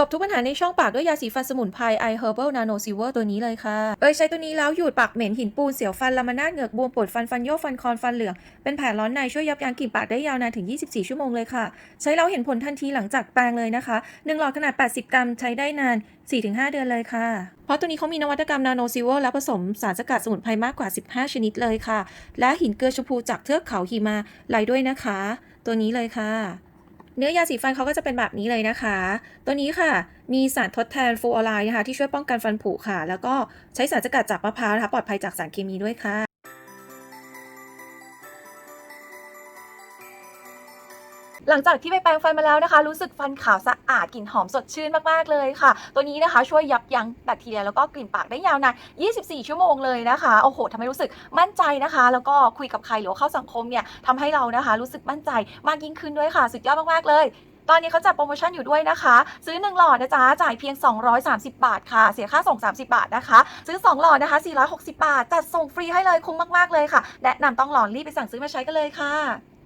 จบทุกปัญหาในช่องปากด้วยยาสีฟันสมุนไพร i Herbal Nano Silver ตัวนี้เลยค่ะ เอยใช้ตัวนี้แล้วหยุดปากเหม็นหินปูนเสียวฟันลามานาดเหงือกบวมปวดฟันฟันโยกฟันคอนฟันเหลือง เป็นแผลร้อนในช่วยยับยั้งกลิ่นปากได้ยาวนานถึง 24 ชั่วโมงเลยค่ะ ใช้แล้วเห็นผลทันทีหลังจากแปรงเลยนะคะ1หลอดขนาด 80 กรัมใช้ได้นาน 4-5 เดือนเลยค่ะ เพราะตัวนี้เขามีนวัตกรรมนาโนซิเวอร์และผสมสารสกัดสมุนไพรมากกว่า 15 ชนิดเลยค่ะ และหินเกลือชมพูจากเทือกเขาหิมาลัยด้วยนะคะ ตัวนี้เลยค่ะ เนื้อยาสีฟันเขาก็จะเป็นแบบนี้เลยนะคะ ตัวนี้ค่ะ มีสารทดแทนฟลูออไรด์นะคะ ที่ช่วยป้องกันฟันผุค่ะ แล้วก็ใช้สารสกัดจากมะพร้าวนะคะ ปลอดภัยจากสารเคมีด้วยค่ะ หลังจากที่ไปแปรงฟันมาแล้วนะคะ รู้สึกฟันขาวสะอาดกลิ่นหอมสดชื่นมากๆเลยค่ะ ตัวนี้นะคะช่วยยับยั้งแบคทีเรียแล้วก็กลิ่นปากได้ยาวนาน 24 ชั่วโมงเลยนะคะโอ้โหทำให้รู้สึกมั่นใจนะคะ แล้วก็คุยกับใครหรือเข้าสังคมเนี่ยทำให้เรานะคะ รู้สึกมั่นใจมากยิ่งขึ้นด้วยค่ะ สุดยอดมากๆเลยตอนนี้เขาจัดโปรโมชั่นอยู่ด้วยนะคะ ซื้อ 1 หลอดนะจ๊ะ จ่ายเพียง 230 บาทค่ะ เสียค่าส่ง 30 บาทนะคะ ซื้อ 2 หลอดนะคะ 460 บาท จัดส่งฟรีให้เลยคุ้มมาก ๆ เลยค่ะ แนะนำต้องหลอนรีบไปสั่งซื้อมาใช้กันเลยค่ะ